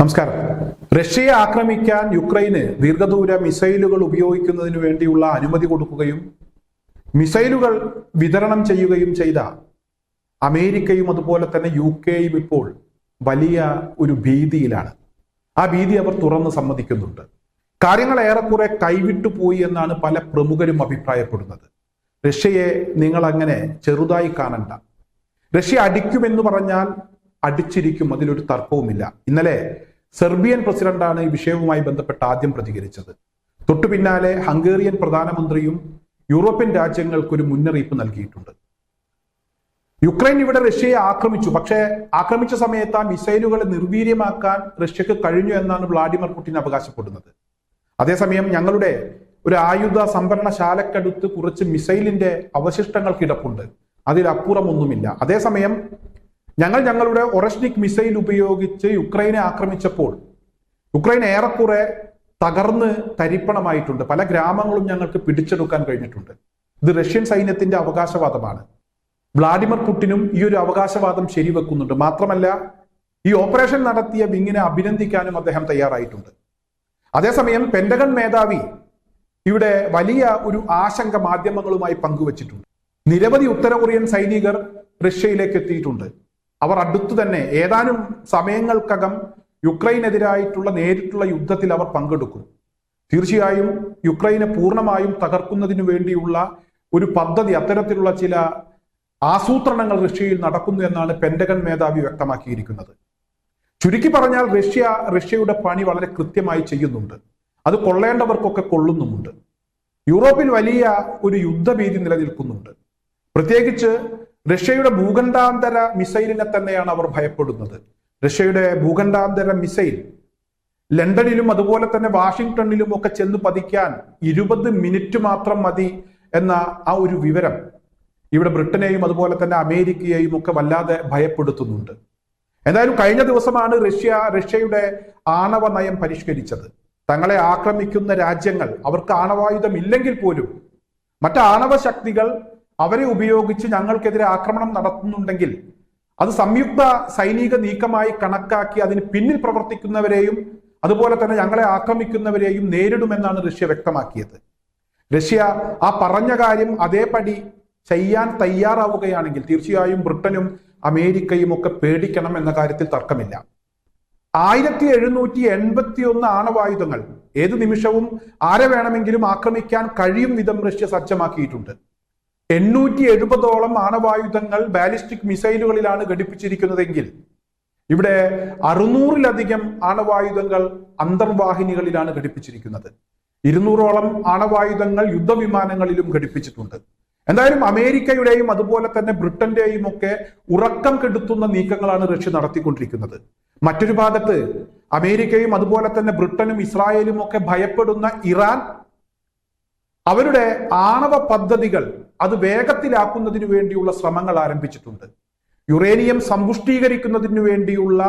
നമസ്കാരം. റഷ്യയെ ആക്രമിക്കാൻ യുക്രൈന് ദീർഘദൂര മിസൈലുകൾ ഉപയോഗിക്കുന്നതിന് വേണ്ടിയുള്ള അനുമതി കൊടുക്കുകയും മിസൈലുകൾ വിതരണം ചെയ്യുകയും ചെയ്ത അമേരിക്കയും അതുപോലെ തന്നെ യു കെയും ഇപ്പോൾ വലിയ ഒരു ഭീതിയിലാണ്. ആ ഭീതി അവർ തുറന്ന് സമ്മതിക്കുന്നുണ്ട്. കാര്യങ്ങൾ ഏറെക്കുറെ കൈവിട്ടു പോയി എന്നാണ് പല പ്രമുഖരും അഭിപ്രായപ്പെടുന്നത്. റഷ്യയെ നിങ്ങൾ അങ്ങനെ ചെറുതായി കാണണ്ട. റഷ്യ അടിക്കുമെന്ന് പറഞ്ഞാൽ അടിച്ചിരിക്കും അതിലൊരു തർക്കവുമില്ല. ഇന്നലെ സെർബിയൻ പ്രസിഡന്റാണ് ഈ വിഷയവുമായി ബന്ധപ്പെട്ട് ആദ്യം പ്രതികരിച്ചത്. തൊട്ടു പിന്നാലെ ഹംഗേറിയൻ പ്രധാനമന്ത്രിയും യൂറോപ്യൻ രാജ്യങ്ങൾക്കൊരു മുന്നറിയിപ്പ് നൽകിയിട്ടുണ്ട്. യുക്രൈൻ ഇവിടെ റഷ്യയെ ആക്രമിച്ചു. പക്ഷേ ആക്രമിച്ച സമയത്ത് ആ മിസൈലുകളെ നിർവീര്യമാക്കാൻ റഷ്യക്ക് കഴിഞ്ഞു എന്നാണ് വ്ളാഡിമിർ പുടിൻ അവകാശപ്പെടുന്നത്. അതേസമയം ഞങ്ങളുടെ ഒരു ആയുധ സംഭരണശാലക്കടുത്ത് കുറച്ച് മിസൈലിന്റെ അവശിഷ്ടങ്ങൾ കിടപ്പുണ്ട്. അതിലപ്പുറമൊന്നുമില്ല. അതേസമയം ഞങ്ങൾ ഞങ്ങളുടെ ഒറഷ്നിക് മിസൈൽ ഉപയോഗിച്ച് യുക്രൈനെ ആക്രമിച്ചപ്പോൾ യുക്രൈൻ ഏറെക്കുറെ തകർന്ന് തരിപ്പണമായിട്ടുണ്ട്. പല ഗ്രാമങ്ങളും ഞങ്ങൾക്ക് പിടിച്ചെടുക്കാൻ കഴിഞ്ഞിട്ടുണ്ട്. ഇത് റഷ്യൻ സൈന്യത്തിന്റെ അവകാശവാദമാണ്. വ്ളാഡിമിർ പുട്ടിനും ഈ ഒരു അവകാശവാദം ശരിവെക്കുന്നുണ്ട്. മാത്രമല്ല ഈ ഓപ്പറേഷൻ നടത്തിയ വിങ്ങിനെ അഭിനന്ദിക്കാനും അദ്ദേഹം തയ്യാറായിട്ടുണ്ട്. അതേസമയം പെന്റഗൺ മേധാവി ഇവിടെ വലിയ ഒരു ആശങ്ക മാധ്യമങ്ങളുമായി പങ്കുവച്ചിട്ടുണ്ട്. നിരവധി ഉത്തര കൊറിയൻ സൈനികർ റഷ്യയിലേക്ക് എത്തിയിട്ടുണ്ട്. അവർ അടുത്തു തന്നെ ഏതാനും സമയങ്ങൾക്കകം യുക്രൈനെതിരായിട്ടുള്ള നേരിട്ടുള്ള യുദ്ധത്തിൽ അവർ പങ്കെടുക്കും. തീർച്ചയായും യുക്രൈനെ പൂർണമായും തകർക്കുന്നതിന് വേണ്ടിയുള്ള ഒരു പദ്ധതി അത്തരത്തിലുള്ള ചില ആസൂത്രണങ്ങൾ റഷ്യയിൽ നടക്കുന്നു എന്നാണ് പെൻഡഗൺ മേധാവി വ്യക്തമാക്കിയിരിക്കുന്നത്. ചുരുക്കി പറഞ്ഞാൽ റഷ്യ റഷ്യയുടെ പണി വളരെ കൃത്യമായി ചെയ്യുന്നുണ്ട്. അത് കൊള്ളേണ്ടവർക്കൊക്കെ കൊള്ളുന്നുമുണ്ട്. യൂറോപ്പിൽ വലിയ ഒരു യുദ്ധഭീതി നിലനിൽക്കുന്നുണ്ട്. പ്രത്യേകിച്ച് റഷ്യയുടെ ഭൂഖണ്ഡാന്തര മിസൈലിനെ തന്നെയാണ് അവർ ഭയപ്പെടുന്നത്. റഷ്യയുടെ ഭൂഖണ്ഡാന്തര മിസൈൽ ലണ്ടനിലും അതുപോലെ തന്നെ വാഷിംഗ്ടണിലും ഒക്കെ ചെന്ന് പതിക്കാൻ ഇരുപത് മിനിറ്റ് മാത്രം മതി എന്ന ആ ഒരു വിവരം ഇവിടെ ബ്രിട്ടനെയും അതുപോലെ തന്നെ അമേരിക്കയെയും ഒക്കെ വല്ലാതെ ഭയപ്പെടുത്തുന്നുണ്ട്. എന്തായാലും കഴിഞ്ഞ ദിവസമാണ് റഷ്യ റഷ്യയുടെ ആണവ നയം പരിഷ്കരിച്ചത്. തങ്ങളെ ആക്രമിക്കുന്ന രാജ്യങ്ങൾ അവർക്ക് ആണവായുധം ഇല്ലെങ്കിൽ പോലും മറ്റ് ആണവ ശക്തികൾ അവരെ ഉപയോഗിച്ച് ഞങ്ങൾക്കെതിരെ ആക്രമണം നടത്തുന്നുണ്ടെങ്കിൽ അത് സംയുക്ത സൈനിക നീക്കമായി കണക്കാക്കി അതിന് പിന്നിൽ പ്രവർത്തിക്കുന്നവരെയും അതുപോലെ തന്നെ ഞങ്ങളെ ആക്രമിക്കുന്നവരെയും നേരിടുമെന്നാണ് റഷ്യ വ്യക്തമാക്കിയത്. റഷ്യ ആ പറഞ്ഞ കാര്യം അതേപടി ചെയ്യാൻ തയ്യാറാവുകയാണെങ്കിൽ തീർച്ചയായും ബ്രിട്ടനും അമേരിക്കയും ഒക്കെ പേടിക്കണം എന്ന കാര്യത്തിൽ തർക്കമില്ല. ആയിരത്തി എഴുന്നൂറ്റി എൺപത്തി ഒന്ന് ആണവായുധങ്ങൾ ഏത് നിമിഷവും ആരെ വേണമെങ്കിലും ആക്രമിക്കാൻ കഴിയും വിധം റഷ്യ സജ്ജമാക്കിയിട്ടുണ്ട്. എണ്ണൂറ്റി എഴുപതോളം ആണവായുധങ്ങൾ ബാലിസ്റ്റിക് മിസൈലുകളിലാണ് ഘടിപ്പിച്ചിരിക്കുന്നതെങ്കിൽ ഇവിടെ അറുന്നൂറിലധികം ആണവായുധങ്ങൾ അന്തർവാഹിനികളിലാണ് ഘടിപ്പിച്ചിരിക്കുന്നത്. ഇരുന്നൂറോളം ആണവായുധങ്ങൾ യുദ്ധവിമാനങ്ങളിലും ഘടിപ്പിച്ചിട്ടുണ്ട്. എന്തായാലും അമേരിക്കയുടെയും അതുപോലെ തന്നെ ബ്രിട്ടന്റെയും ഒക്കെ ഉറക്കം കെടുത്തുന്ന നീക്കങ്ങളാണ് റഷ്യ നടത്തിക്കൊണ്ടിരിക്കുന്നത്. മറ്റൊരു ഭാഗത്ത് അമേരിക്കയും അതുപോലെ തന്നെ ബ്രിട്ടനും ഇസ്രായേലും ഒക്കെ ഭയപ്പെടുന്ന ഇറാൻ അവരുടെ ആണവ പദ്ധതികൾ അത് വേഗത്തിലാക്കുന്നതിന് വേണ്ടിയുള്ള ശ്രമങ്ങൾ ആരംഭിച്ചിട്ടുണ്ട്. യുറേനിയം സമ്പുഷ്ടീകരിക്കുന്നതിന് വേണ്ടിയുള്ള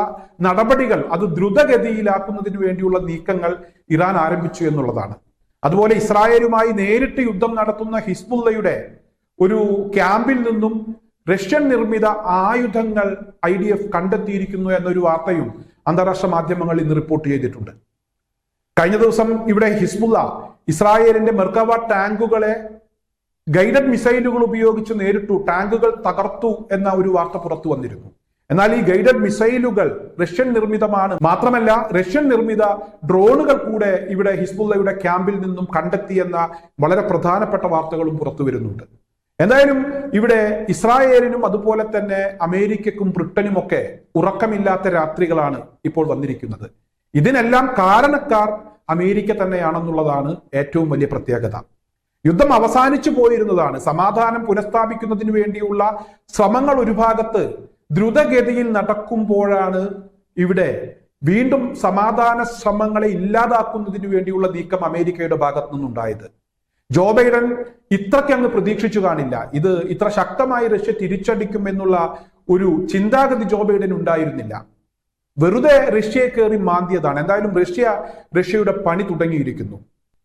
നടപടികൾ അത് ദ്രുതഗതിയിലാക്കുന്നതിന് വേണ്ടിയുള്ള നീക്കങ്ങൾ ഇറാൻ ആരംഭിച്ചു എന്നുള്ളതാണ്. അതുപോലെ ഇസ്രായേലുമായി നേരിട്ട് യുദ്ധം നടത്തുന്ന ഹിസ്ബുള്ളയുടെ ഒരു ക്യാമ്പിൽ നിന്നും റഷ്യൻ നിർമ്മിത ആയുധങ്ങൾ ഐ കണ്ടെത്തിയിരിക്കുന്നു എന്നൊരു വാർത്തയും അന്താരാഷ്ട്ര മാധ്യമങ്ങൾ ഇന്ന് റിപ്പോർട്ട് ചെയ്തിട്ടുണ്ട്. കഴിഞ്ഞ ദിവസം ഇവിടെ ഹിസ്ബുള്ള ഇസ്രായേലിന്റെ മെർക്കവ ടാങ്കുകളെ ഗൈഡഡ് മിസൈലുകൾ ഉപയോഗിച്ച് നേരിട്ടു ടാങ്കുകൾ തകർത്തു എന്ന ഒരു വാർത്ത പുറത്തു വന്നിരുന്നു. എന്നാൽ ഈ ഗൈഡഡ് മിസൈലുകൾ റഷ്യൻ നിർമ്മിതമാണ്. മാത്രമല്ല റഷ്യൻ നിർമ്മിത ഡ്രോണുകൾ കൂടെ ഇവിടെ ഹിസ്ബുള്ളയുടെ ക്യാമ്പിൽ നിന്നും കണ്ടെത്തിയെന്ന വളരെ പ്രധാനപ്പെട്ട വാർത്തകളും പുറത്തു വരുന്നുണ്ട്. എന്തായാലും ഇവിടെ ഇസ്രായേലിനും അതുപോലെ തന്നെ അമേരിക്കക്കും ബ്രിട്ടനുമൊക്കെ ഉറക്കമില്ലാത്ത രാത്രികളാണ് ഇപ്പോൾ വന്നിരിക്കുന്നത്. ഇതിനെല്ലാം കാരണക്കാർ അമേരിക്ക തന്നെയാണെന്നുള്ളതാണ് ഏറ്റവും വലിയ പ്രത്യേകത. യുദ്ധം അവസാനിച്ചു പോയിരുന്നതാണ്. സമാധാനം പുനഃസ്ഥാപിക്കുന്നതിന് വേണ്ടിയുള്ള ശ്രമങ്ങൾ ഒരു ഭാഗത്ത് ദ്രുതഗതിയിൽ നടക്കുമ്പോഴാണ് ഇവിടെ വീണ്ടും സമാധാന ശ്രമങ്ങളെ ഇല്ലാതാക്കുന്നതിന് വേണ്ടിയുള്ള നീക്കം അമേരിക്കയുടെ ഭാഗത്തു നിന്നുണ്ടായത്. ജോ ബൈഡൻ ഇത്രയ്ക്ക് അങ്ങ് പ്രതീക്ഷിച്ചു കാണില്ല. ഇത് ഇത്ര ശക്തമായി റഷ്യ തിരിച്ചടിക്കും എന്നുള്ള ഒരു ചിന്താഗതി ജോ ബൈഡൻ ഉണ്ടായിരുന്നില്ല. വെറുതെ റഷ്യയെ കയറി മാന്തിയതാണ്. എന്തായാലും റഷ്യ റഷ്യയുടെ പണി തുടങ്ങിയിരിക്കുന്നു.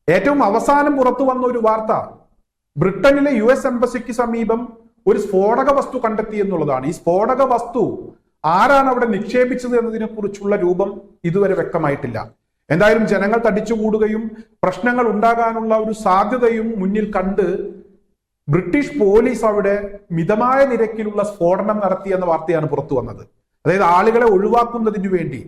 ഏറ്റവും അവസാനം പുറത്തു വന്ന ഒരു വാർത്ത ബ്രിട്ടനിലെ യു എസ് എംബസിക്ക് സമീപം ഒരു സ്ഫോടക വസ്തു കണ്ടെത്തി എന്നുള്ളതാണ്. ഈ സ്ഫോടക വസ്തു ആരാണ് അവിടെ നിക്ഷേപിച്ചത് എന്നതിനെ കുറിച്ചുള്ള രൂപം ഇതുവരെ വ്യക്തമായിട്ടില്ല. എന്തായാലും ജനങ്ങൾ തടിച്ചുകൂടുകയും പ്രശ്നങ്ങൾ ഉണ്ടാകാനുള്ള ഒരു സാധ്യതയും മുന്നിൽ കണ്ട് ബ്രിട്ടീഷ് പോലീസ് അവിടെ മിതമായ നിരക്കിലുള്ള സ്ഫോടനം നടത്തി എന്ന വാർത്തയാണ് പുറത്തു വന്നത്. അതായത് ആളുകളെ ഒഴിവാക്കുന്നതിന് വേണ്ടി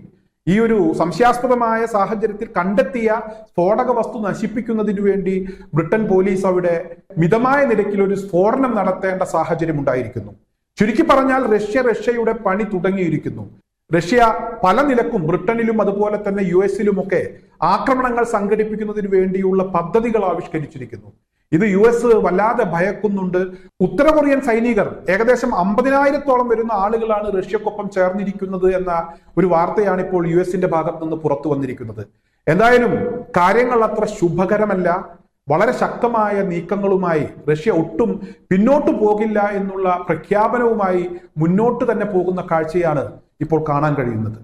ഈ ഒരു സംശയാസ്പദമായ സാഹചര്യത്തിൽ കണ്ടെത്തിയ സ്ഫോടക വസ്തു നശിപ്പിക്കുന്നതിനു വേണ്ടി ബ്രിട്ടൻ പോലീസ് അവിടെ മിതമായ നിരക്കിൽ ഒരു സ്ഫോടനം നടത്തേണ്ട സാഹചര്യം ഉണ്ടായിരിക്കുന്നു. ചുരുക്കി പറഞ്ഞാൽ റഷ്യ റഷ്യയുടെ പണി തുടങ്ങിയിരിക്കുന്നു. റഷ്യ പല നിലക്കും ബ്രിട്ടനിലും അതുപോലെ തന്നെ യു എസിലുമൊക്കെ ആക്രമണങ്ങൾ സംഘടിപ്പിക്കുന്നതിന് വേണ്ടിയുള്ള പദ്ധതികൾ ആവിഷ്കരിച്ചിരിക്കുന്നു. ഇത് യു എസ് വല്ലാതെ ഭയക്കുന്നുണ്ട്. ഉത്തര കൊറിയൻ സൈനികർ ഏകദേശം അമ്പതിനായിരത്തോളം വരുന്ന ആളുകളാണ് റഷ്യക്കൊപ്പം ചേർന്നിരിക്കുന്നത് എന്ന ഒരു വാർത്തയാണ് ഇപ്പോൾ യു എസിന്റെ ഭാഗത്ത് നിന്ന് പുറത്തു വന്നിരിക്കുന്നത്. എന്തായാലും കാര്യങ്ങൾ അത്ര ശുഭകരമല്ല. വളരെ ശക്തമായ നീക്കങ്ങളുമായി റഷ്യ ഒട്ടും പിന്നോട്ട് പോകില്ല എന്നുള്ള പ്രഖ്യാപനവുമായി മുന്നോട്ട് തന്നെ പോകുന്ന കാഴ്ചയാണ് ഇപ്പോൾ കാണാൻ കഴിയുന്നത്.